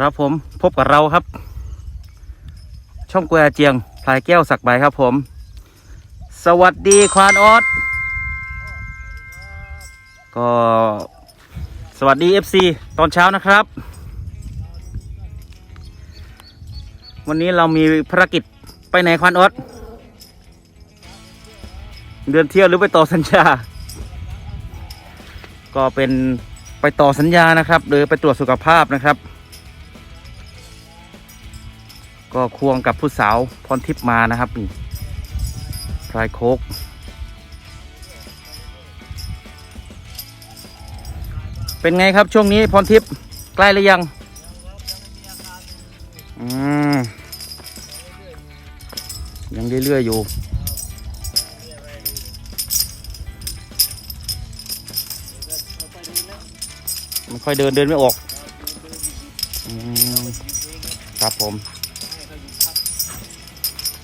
ครับผมพบกับเราครับ ช่องแกวเจียงพลายแก้วสักใบครับผม สวัสดีควานออสก็สวัสดี FC ตอนเช้านะครับ วันนี้เรามีภารกิจไปไหนควานออสเดินเที่ยวหรือไปต่อสัญญา ก็เป็นไปต่อสัญญานะครับ หรือไปตรวจสุขภาพนะครับ ก็ควงกับผู้สาวพรทิพย์มานะครับนี่พลายโคกเป็นไงครับช่วงนี้พรทิพย์ใกล้หรือยังอืมยังเรื่อยๆอยู่มันค่อยเดินเดินไม่ออกอครับผม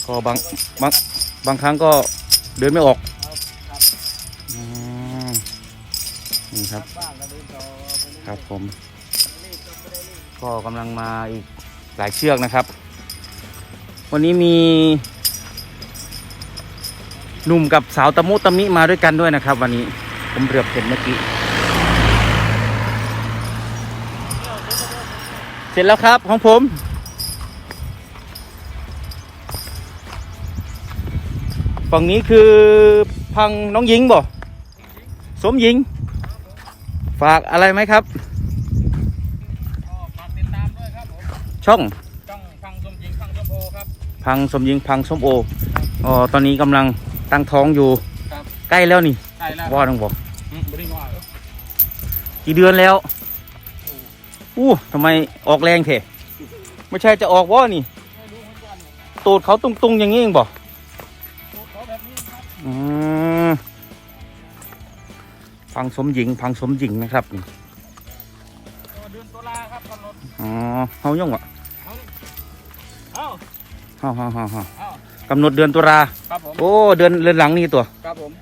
ก็บางบางบางครั้งก็เดินไม่ออกอืมนี่ครับ ครับผม ก็กำลังมาอีกหลายเชือกนะครับ วันนี้มีหนุ่มกับสาวตะมุตะมิมาด้วยกันด้วยนะครับ วันนี้ผมเรือบเห็นเมื่อกี้ เสร็จแล้วครับของผม ฝั่งนี้คือพังน้องหญิงบ่สมหญิง ฝากอะไรไหมครับก็ฝากติดตามด้วยครับผมช่องช่องฟังสมหญิงฟังสมโพครับพังสมหญิงพังส้มโออ๋อตอนนี้กำลังตั้งท้องอยู่ ครับใกล้แล้วนี่ใช่แล้วว่าต้องบอกอืมบริงว่าเออกี่เดือนแล้วอู้ทำไมออกแรงเถอะไม่ใช่จะออกว่านี่ ไม่รู้เหมือนกันตูดเขาตุงๆอย่างนี้เองบ่เขาแบบ นี้ครับอืมพังสมหญิงพังสมหญิงนะครับนี่ก็เดือนตุลาครับกำหนดอ๋อเฮาย่งวะเอ้าเฮาเฮาเฮาเฮาเอ้ากำหนดเดือนตุลาครับผมโอ้เดือนเดือนหลังนี่ตัวครับผม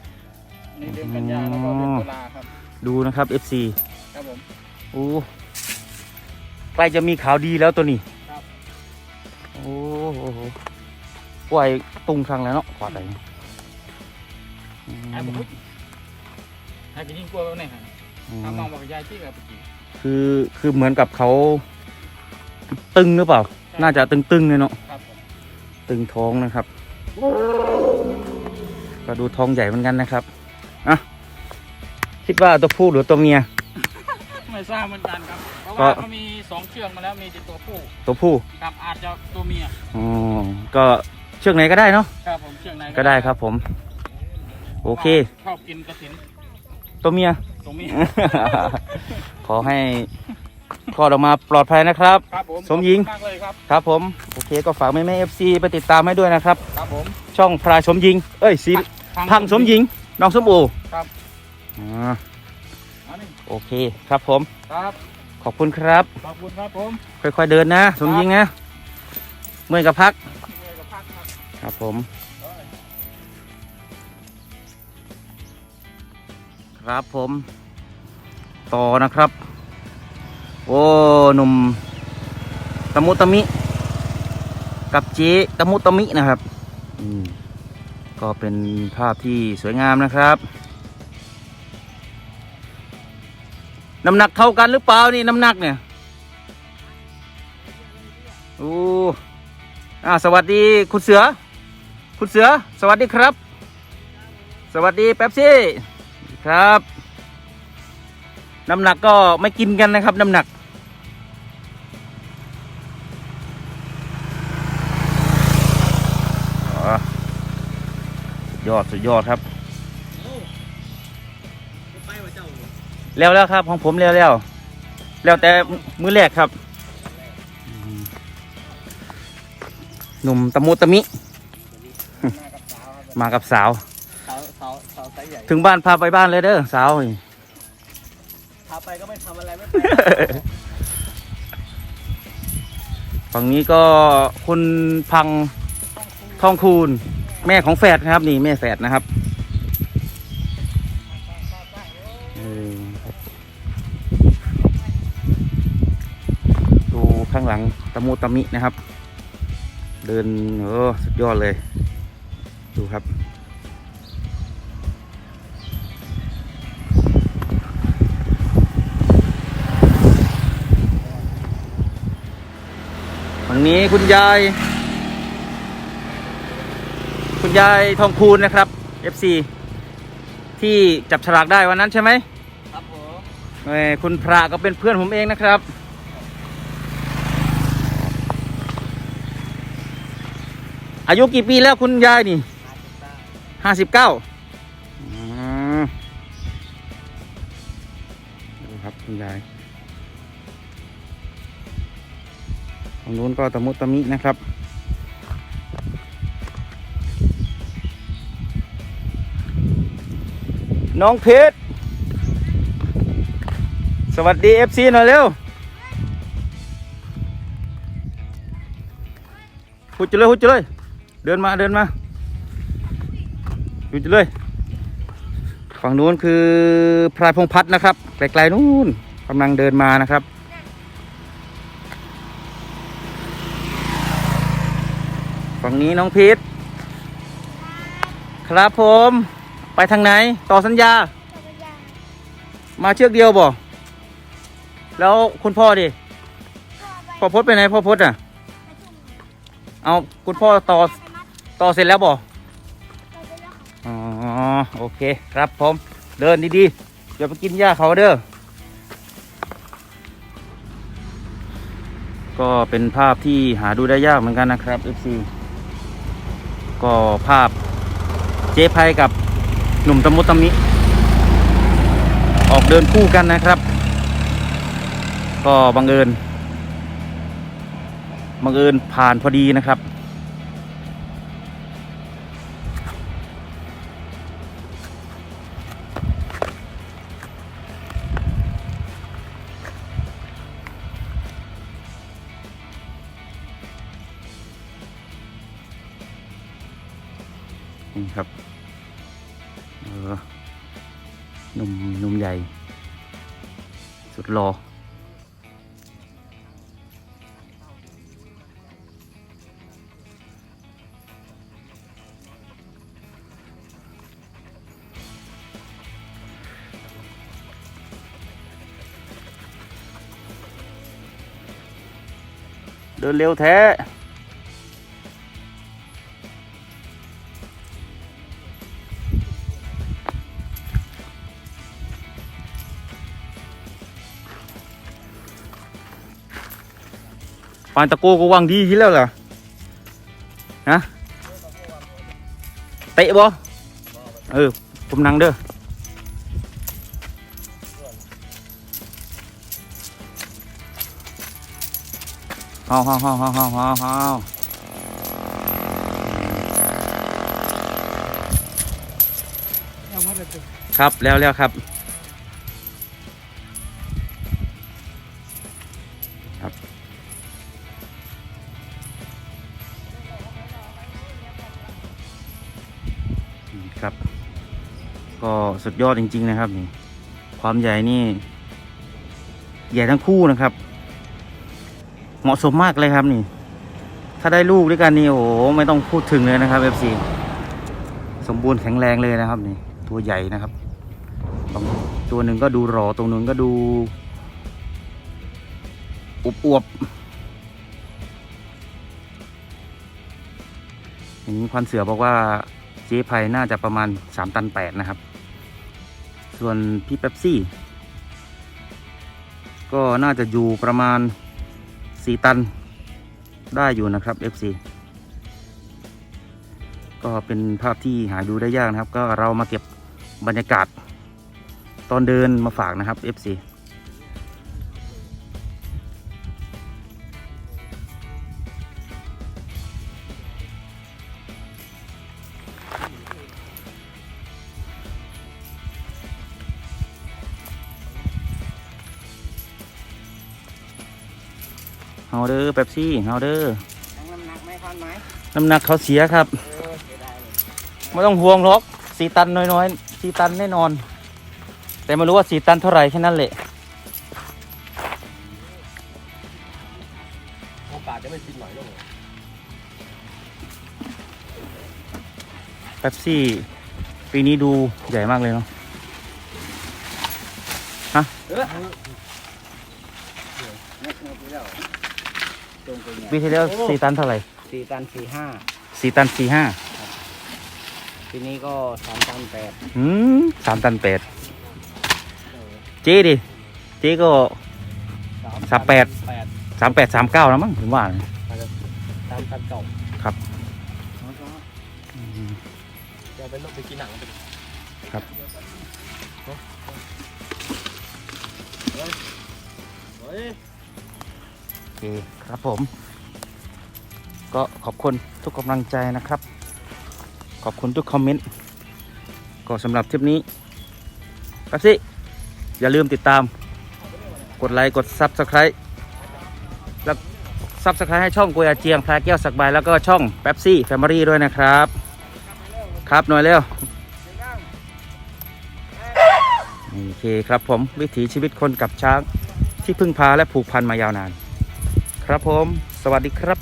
นี่เดือนกันยาแล้วก็เดือนตุลาครับดูนะครับ FC ครับผมโอ้ใกล้จะมีข่าวดีแล้วตัวนี้ครับโอ้โหปล่อยตุงครั้งแล้วเนาะกว่าไหนอืม ไอ้บุกให้ไปยิงกลัวแบบนี้ฮะอืถ้ามมองบอกยายที่กับปีคือคือเหมือนกับเขาตึงหรือเปล่า น่าจะตึงๆเลยเนาะครับผมตึงท้องนะครับ ก็ดูท้องใหญ่เหมือนกันนะครับอะคิดว่าตัวผู้หรือตัวเมียไม่ทราบเหมือนกันครับเพราะก็ว่าเขามีสองเชือกมาแล้วมีแต่ตัวผู้ ตัวผู้กับอาจจะตัวเมียอ๋อก็เชือกไหนก็ได้เนาะครับผมเชือกไหนก็ได้ครับผม โอเค ชอบกินกระถินตัวเมียตัวเมียขอให้คลอดออกมาปลอดภัยนะครับ ครับผมสมหญิง ขอบคุณมากเลยครับครับผม โอเคก็ฝากแม่แม่เอฟซีไปติดตามให้ด้วยนะครับ ครับผมช่องพรายสมหญิง เอ้ยสีพังสมหญิง น้องสมโอครับอ่าอันนี้โอเคครับผม ครับขอบคุณครับ ขอบคุณครับผมค่อยๆเดินนะ สมหญิงนะ เมื่อยกับพัก เมื่อยกับพักครับ ครับผม ครับผม ต่อนะครับ โอ้หนุ่มตะมุตะมิ กับเจ๊ตะมุตะมินะครับอืมก็เป็นภาพที่สวยงามนะครับน้ำหนักเท่ากันหรือเปล่านี่น้ำหนักเนี่ยโอ้อ่าสวัสดีคุณเสือ คุณเสือ สวัสดีครับ สวัสดีแป๊บซี่ ครับ น้ำหนักก็ไม่กินกันนะครับ น้ำหนัก ยอดสุดยอดครับ แล้วแล้วครับของผมแล้วแล้วแล้วแต่มือแรกครับหนุ่มตะมุตะมิ มากับสาว ถึงบ้านพาไปบ้านเลยเด้อสาวนี่พาไปก็ไม่ทำอะไรไม่ไปฝั่งนี้ก็คุณพังทองคูณ แม่ของแฝดนะครับ นี่แม่แฝดนะครับเออครับดูข้างางหลังตะมุตะมินะครับ เดินโอ้สุดยอดเลย ดูครับ นี้คุณยาย คุณยายทองคูณนะครับ FC ที่จับฉลากได้วันนั้นใช่ไหมครับผมเอ้ยคุณพระก็เป็นเพื่อนผมเองนะครับ อายุกี่ปีแล้วคุณยายนี่ห้าสิบเก้าดูครับคุณยาย งนู้นก็ตะมุตะมินะครับ น้องเพชร สวัสดี FC หน่อยเร็วพูดจะเลยพูดจะเลย เดินมาเดินมาพูดจะเลย ฝั่งนู้นคือพรายพงพัฒนะครับไกลๆนู้นกำลังเดินมานะครับ ฝั่งนี้น้องพีทครับผม ไปทางไหน ต่อสัญญา มาเชือกเดียวบ่แล้วคุณพ่อดิพ่อพดไปไหนพ่อพดอะ เอาคุณพ่อต่อต่อเสร็จแล้วบ่อ๋อโอเคครับผมเดินดีๆอย่าไปกินหญ้าเขาเด้อก็เป็นภาพที่หาดูได้ยากเหมือนกันนะครับ FC ก็ภาพเจ๊ไพกับหนุ่มตะมุตะมิ ออกเดินคู่กันนะครับ ก็บังเอิญบังเอิญผ่านพอดีนะครับ หนุ่มหนุ่มใหญ่ สุดหลอเดินเร็วแท้ ปานตะโกก็วางดีทีแล้วเหรอฮะเตะบ่เออ ผมนั่งเด้อเฮาเฮาเฮาเฮาเฮาเฮาเฮาเอามาเลยครับแล้วแล้วครับครับ ครับ ก็สุดยอดจริง ๆ นะครับนี่ความใหญ่นี่ ใหญ่ทั้งคู่นะครับ เหมาะสมมากเลยครับนี่ ถ้าได้ลูกด้วยกันนี่โอ้โหไม่ต้องพูดถึงเลยนะครับ FC สมบูรณ์แข็งแรงเลยนะครับนี่ ตัวใหญ่นะครับตัวหนึ่งก็ดูหล่อตรงนึงก็ดูอวบอวบอย่างนี้ควันเสือบอกว่า จ๊ไพน่าจะประมาณสามตันแปดนะครับ ส่วนพี่เป๊ปซี่ ก็น่าจะอยู่ประมาณสี่ตันได้อยู่นะครับ FC ก็เป็นภาพที่หาดูได้ยากนะครับ ก็เรามาเก็บบรรยากาศตอนเดินมาฝากนะครับ FC เอาเด้อเป๊ปซี่เอาเด้อน้ำหนักไม่ทันไหมน้ำหนักเขาเสียครับเออเสียดายเลยไม่ต้องห่วงหรอกสี่ตันน้อยๆสี่ตันแน่นอน แต่ไม่รู้ว่าสี่ตันเท่าไหร่แค่นั้นแหละากาศจะไม่กินหน่อยลงเป๊ปซี่ ปีนี้ดูใหญ่มากเลยเนาะ ตรงไปเนี่ยปีที่แล้วสี่ตันเท่าไหร่สี่ตันสี่ห้าสี่ตันสี่ห้าทีนี้ก็สามตันแปดอืมสามตันแปดเจ๊ดิเจ๊ก็ สามแปด แปดสามแปดสามเก้าแล้วมั้งผมว่านะ สามตันเก่าครับจะไปลงไปกินหนังไปครับเฮ้ยโอ เคครับผม ก็ขอบคุณทุกกำลังใจนะครับ ขอบคุณทุกคอมเมนต์ ก็สำหรับทริปนี้ครับสิอย่าลืมติดตาม กดไลค์กด Subscribe แล้ว Subscribe ให้ช่องกุยอาเจียงพลาแก้วสักใบแล้วก็ช่องแป๊บซี่แฟมิลี่ด้วยนะครับ ครับหน่อยเร็วโอเคครับผมวิถีชีวิตคนกับช้างที่พึ่งพาและผูกพันมายาวนาน ครับผม สวัสดีครับ